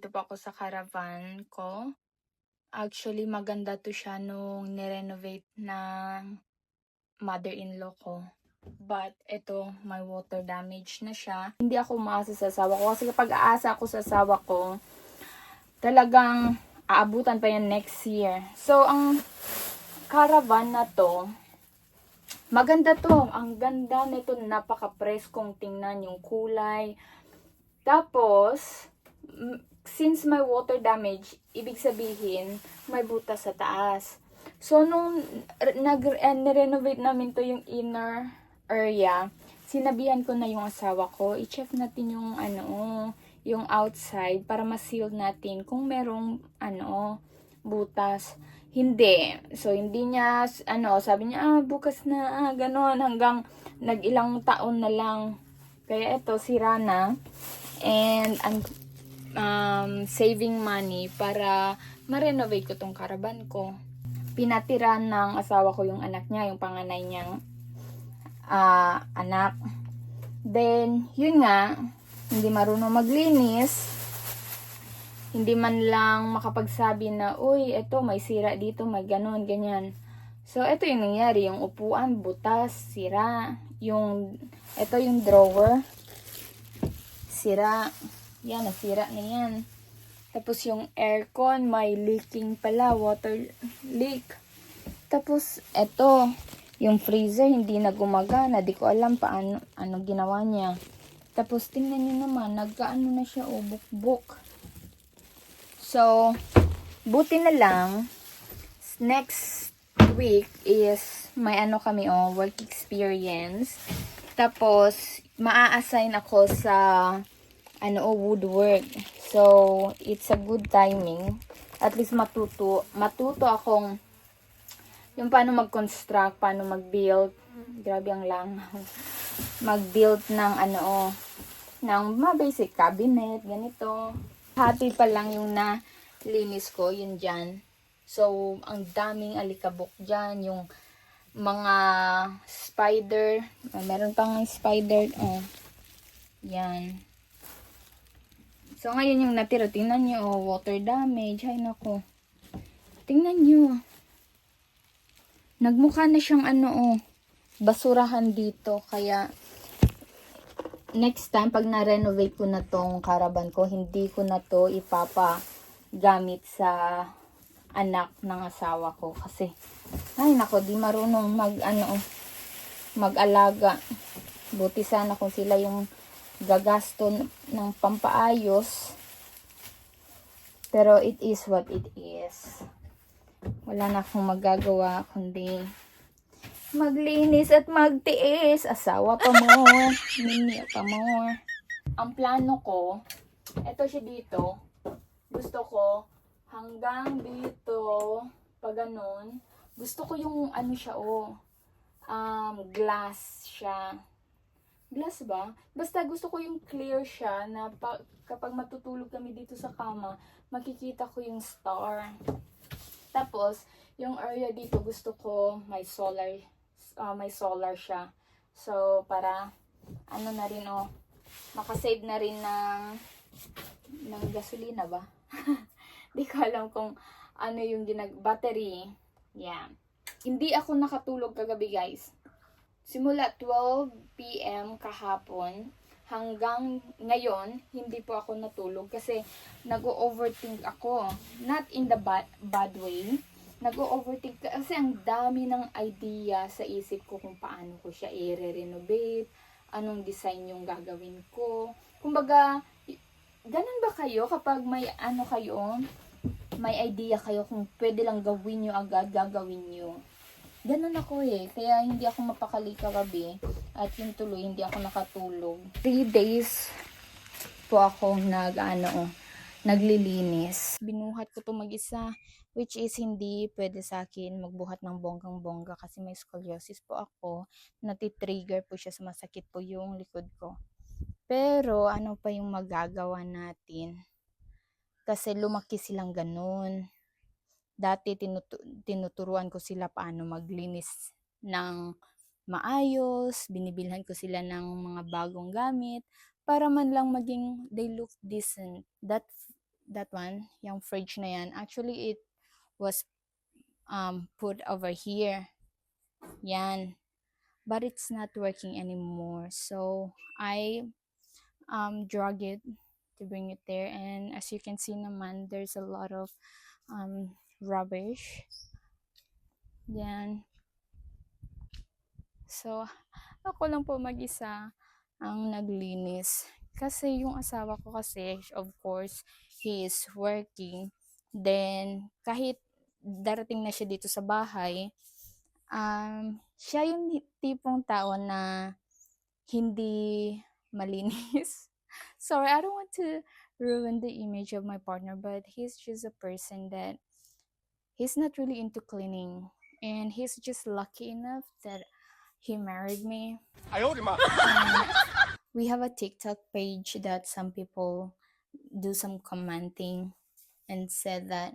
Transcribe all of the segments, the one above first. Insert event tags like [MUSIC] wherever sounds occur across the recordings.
nandito po ako sa caravan ko. Actually, maganda to siya nung nirenovate ng mother-in-law ko. But, ito, may water damage na siya. Hindi ako umaasa sa asawa ko. Kasi kapag aasa ako sa asawa ko, talagang aabutan pa yan next year. So, ang caravan na to, maganda to. Ang ganda nito, napaka-preskong tingnan yung kulay. Tapos, since may water damage, ibig sabihin, may butas sa taas. So, nung r- nag uh, renovate namin to yung inner area, sinabihan ko na yung asawa ko, i-check natin yung ano, yung outside para ma-seal natin kung merong ano, butas. Hindi. So, hindi niya, ano, sabi niya, ah, bukas na, ah, ganon, hanggang nag-ilang taon na lang. Kaya ito, sira na. And, ang um, saving money para ma-renovate ko tong caravan ko. Pinatira ng asawa ko yung anak niya, yung panganay niyang ah, anak. Then, yun nga, hindi marunong maglinis. Hindi man lang makapagsabi na, uy, eto, may sira dito, may ganon, ganyan. So, ito yung nangyari. Yung upuan, butas, sira. Yung, ito yung drawer, sira. Yan, nasira na yan. Tapos yung aircon, may leaking pala, water leak. Tapos, eto, yung freezer hindi na gumagana. Di ko alam paano ano ginawa niya. Tapos, tingnan niyo naman, nagkaano na siya, o bukbuk. So, buti na lang, next week is may ano kami, oh, work experience. Tapos, maa-assign ako sa ano, oh, woodwork. So, it's a good timing. At least matuto, matuto akong yung paano mag-construct, paano mag-build. Grabe ang lang. [LAUGHS] mag-build ng ano, oh, ng mga basic cabinet, ganito. Hati pa lang yung na linis ko, yun dyan. So, ang daming alikabok dyan, yung mga spider, ah, meron pang spider, oh, yan. So, ngayon yung natira, tingnan nyo, oh, water damage, ay nako. Tingnan nyo. Nagmukha na siyang ano, oh, basurahan dito, kaya, next time, pag na-renovate ko na tong caravan ko, hindi ko na to ipapagamit sa anak ng asawa ko. Kasi, ay nako, di marunong mag, ano, mag-alaga. Buti sana kung sila yung gagasto ng pampaayos. Pero it is what it is. Wala na akong magagawa kundi maglinis at magtiis. Asawa pa mo. [LAUGHS] Mini pa mo. Ang plano ko, eto siya dito. Gusto ko hanggang dito, pag ganun, gusto ko yung ano siya, oh, um, glass siya. Glass ba? Basta gusto ko yung clear siya na pa, kapag matutulog kami dito sa kama, makikita ko yung star. Tapos, yung area dito gusto ko may solar, ah, may solar siya. So, para, ano na rin, oh, makasave na rin ng, ng gasolina ba? [LAUGHS] Di ko alam kung ano yung ginag battery. Yan. Hindi ako nakatulog kagabi, guys. Simula 12 p.m. kahapon hanggang ngayon, hindi po ako natulog kasi nag-overthink ako. Not in the bad, bad way. Nag-overthink kasi ang dami ng idea sa isip ko kung paano ko siya i-renovate, anong design yung gagawin ko. Kumbaga, ganun ba kayo kapag may ano kayo, may idea kayo kung pwede lang gawin nyo agad, gagawin nyo. Ganun ako eh. Kaya hindi ako mapakali kagabi. At yung tuloy, hindi ako nakatulog. Three days po ako nag, ano, naglilinis. Binuhat ko to mag-isa. Which is hindi pwede sa akin magbuhat ng bonggang-bongga kasi may scoliosis po ako. Natitrigger po siya sa masakit po yung likod ko. Pero ano pa yung magagawa natin? Kasi lumaki silang ganun dati tinutu- tinuturuan ko sila paano maglinis ng maayos, binibilhan ko sila ng mga bagong gamit para man lang maging they look decent. That that one, yung fridge na yan, actually it was um, put over here. Yan. But it's not working anymore. So, I um, drug it to bring it there. And as you can see naman, there's a lot of um, rubbish. Yan. So, ako lang po mag-isa ang naglinis. Kasi yung asawa ko kasi, of course, he is working. Then, kahit darating na siya dito sa bahay, um, siya yung tipong tao na hindi malinis. [LAUGHS] Sorry, I don't want to ruin the image of my partner, but he's just a person that he's not really into cleaning and he's just lucky enough that he married me. I owed him up. [LAUGHS] Um, we have a TikTok page that some people do some commenting and said that,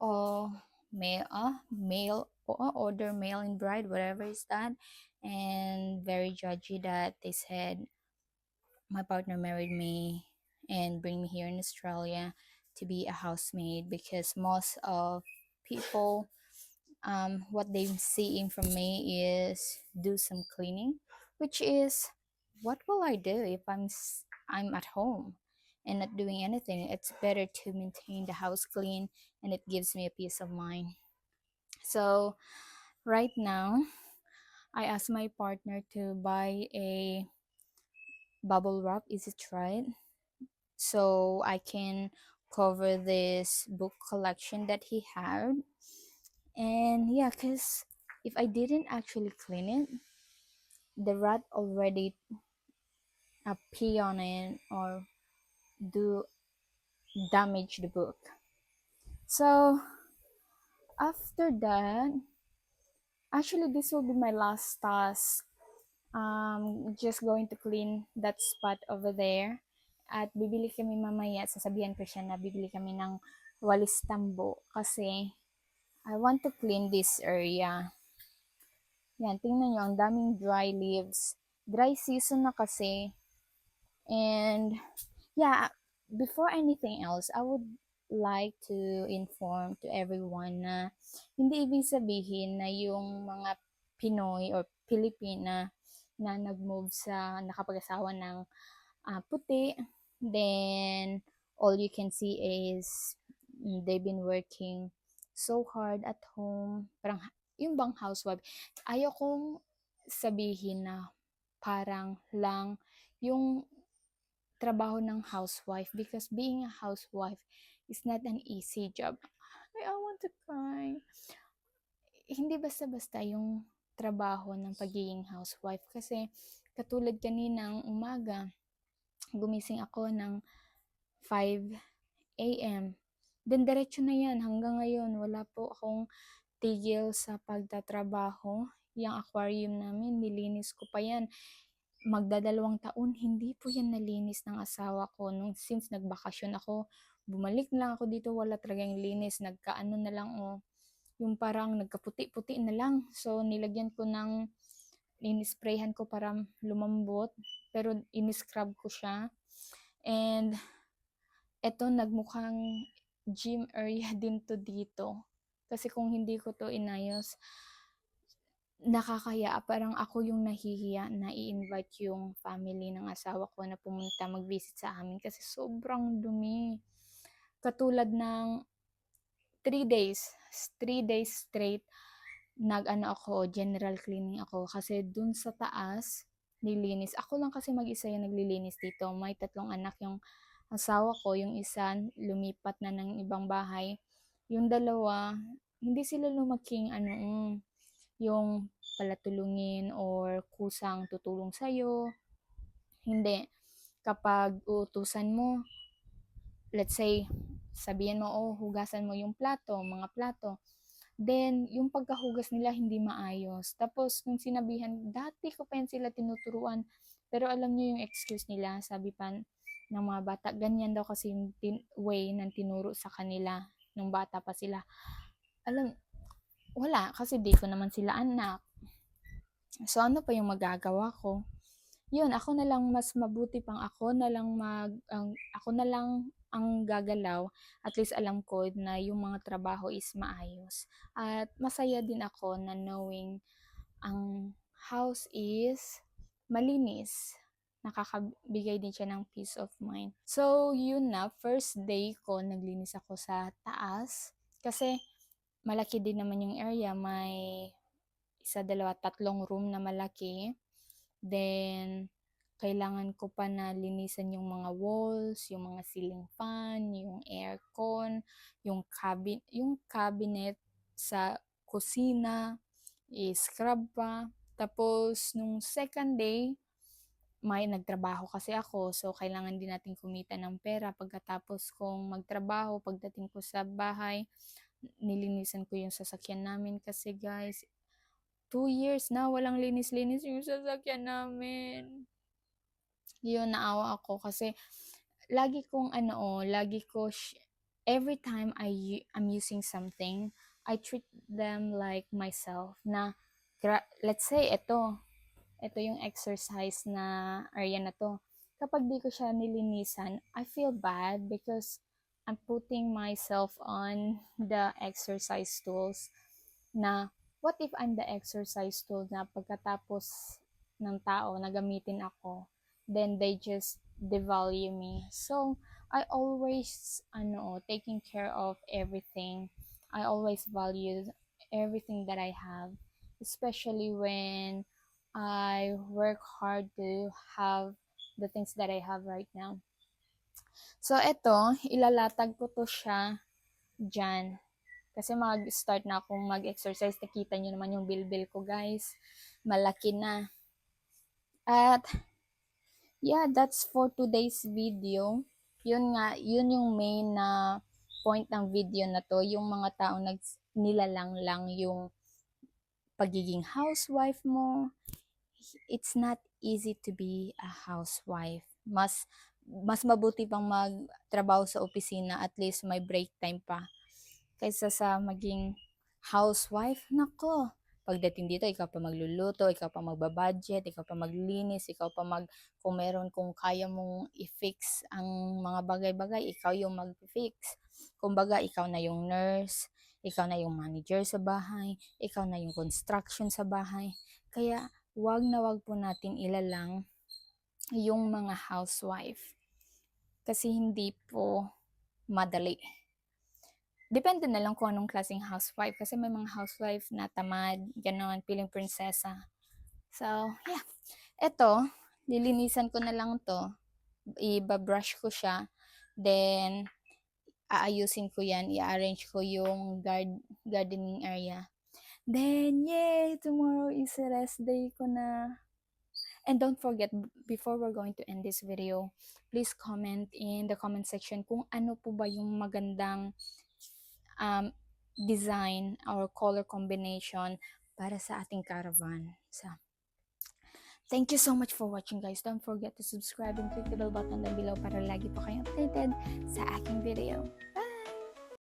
oh, male, uh, male, uh, order male in bride, whatever is that, and very judgy that they said my partner married me and bring me here in Australia to be a housemaid because most of people um what they're seeing from me is do some cleaning which is what will I do if I'm i'm at home and not doing anything? It's better to maintain the house clean and it gives me a peace of mind. So right now I asked my partner to buy a bubble wrap, is it right? So I can cover this book collection that he had. And yeah, cuz if I didn't actually clean it, the rat already uh, pee on it or do damage the book. So after that, actually this will be my last task. Um, just going to clean that spot over there. At bibili kami mamaya, sasabihan ko siya na bibili kami ng walis tambo kasi I want to clean this area. Yan, tingnan nyo, ang daming dry leaves. Dry season na kasi. And, yeah, before anything else, I would like to inform to everyone na hindi ibig sabihin na yung mga Pinoy or Pilipina na nag-move sa nakapag-asawa ng ah, puti, then all you can see is mm, they've been working so hard at home. Parang yung bang housewife, ayaw kong sabihin na parang lang yung trabaho ng housewife because being a housewife is not an easy job. Ay, I want to cry. Hindi basta-basta yung trabaho ng pagiging housewife kasi katulad kaninang umaga, gumising ako ng 5 a.m. Then diretso na yan hanggang ngayon wala po akong tigil sa pagtatrabaho. Yung aquarium namin, nilinis ko pa yan. Magdadalawang taon, hindi po yan nalinis ng asawa ko. Nung since nagbakasyon ako, bumalik na lang ako dito, wala talagang linis. Nagkaano na lang, oh, yung parang nagkaputi-puti na lang. So, nilagyan ko ng, inisprayhan ko para lumambot. Pero, iniscrub ko siya. And, eto, nagmukhang gym area [LAUGHS] din to dito. Kasi kung hindi ko to inayos, nakakaya. Parang ako yung nahihiya na i-invite yung family ng asawa ko na pumunta mag-visit sa amin kasi sobrang dumi. Katulad ng 3 days, 3 days straight, nag-ano ako, general cleaning ako kasi dun sa taas, nilinis. Ako lang kasi mag-isa yung naglilinis dito. May tatlong anak yung asawa ko, yung isa lumipat na ng ibang bahay. Yung dalawa, hindi sila lumaking ano, mm, yung palatulungin or kusang tutulong sa'yo. Hindi. Kapag uutusan mo, let's say, sabihin mo, oh, hugasan mo yung plato, mga plato. Then, yung pagkahugas nila hindi maayos. Tapos, nung sinabihan, dati ko pa yan sila tinuturuan. Pero alam niyo yung excuse nila, sabi pa ng mga bata, ganyan daw kasi yung tin- way ng tinuro sa kanila nung bata pa sila. Alam, wala, kasi di ko naman sila anak. So, ano pa yung magagawa ko? Yun, ako na lang mas mabuti pang ako na lang mag, ang- ako na lang ang gagalaw, at least alam ko na yung mga trabaho is maayos. At masaya din ako na knowing ang house is malinis. Nakakabigay din siya ng peace of mind. So, yun na, first day ko, naglinis ako sa taas. Kasi, malaki din naman yung area. May isa, dalawa, tatlong room na malaki. Then, kailangan ko pa na linisan yung mga walls, yung mga ceiling fan, yung aircon, yung cabin, yung cabinet sa kusina, i-scrub pa. Tapos, nung second day, may nagtrabaho kasi ako. So, kailangan din natin kumita ng pera. Pagkatapos kong magtrabaho, pagdating ko sa bahay, nilinisan ko yung sasakyan namin kasi guys, two years na walang linis-linis yung sasakyan namin. Yun, naawa ako kasi lagi kong ano, oh, lagi ko, every time I, I'm using something, I treat them like myself na, let's say, ito, ito yung exercise na area na to. Kapag di ko siya nilinisan, I feel bad because I'm putting myself on the exercise tools na what if I'm the exercise tool na pagkatapos ng tao na gamitin ako, then they just devalue me. So, I always, ano, taking care of everything. I always value everything that I have, especially when I work hard to have the things that I have right now. So, eto, ilalatag ko to siya dyan. Kasi mag-start na akong mag-exercise. Nakita nyo naman yung bilbil ko, guys. Malaki na. At, yeah, that's for today's video. Yun nga, yun yung main na point ng video na to. Yung mga taong nag nilalang lang yung pagiging housewife mo. It's not easy to be a housewife. Mas mas mabuti pang magtrabaho sa opisina at least may break time pa kaysa sa maging housewife. Nako, pagdating dito, ikaw pa magluluto, ikaw pa magbabudget, ikaw pa maglinis, ikaw pa mag, kung meron, kung kaya mong i-fix ang mga bagay-bagay, ikaw yung mag-fix. Kumbaga, ikaw na yung nurse, ikaw na yung manager sa bahay, ikaw na yung construction sa bahay. Kaya, wag na wag po natin ilalang yung mga housewife. Kasi hindi po madali depende na lang kung anong klaseng housewife. Kasi may mga housewife na tamad, ganon, piling prinsesa. So, yeah. Ito, lilinisan ko na lang to. Iba-brush ko siya. Then, aayusin ko yan. I-arrange ko yung guard, gardening area. Then, yay! Tomorrow is rest day ko na. And don't forget, before we're going to end this video, please comment in the comment section kung ano po ba yung magandang um, design or color combination para sa ating caravan. So, thank you so much for watching guys. Don't forget to subscribe and click the bell button down below para lagi po kayong updated sa aking video.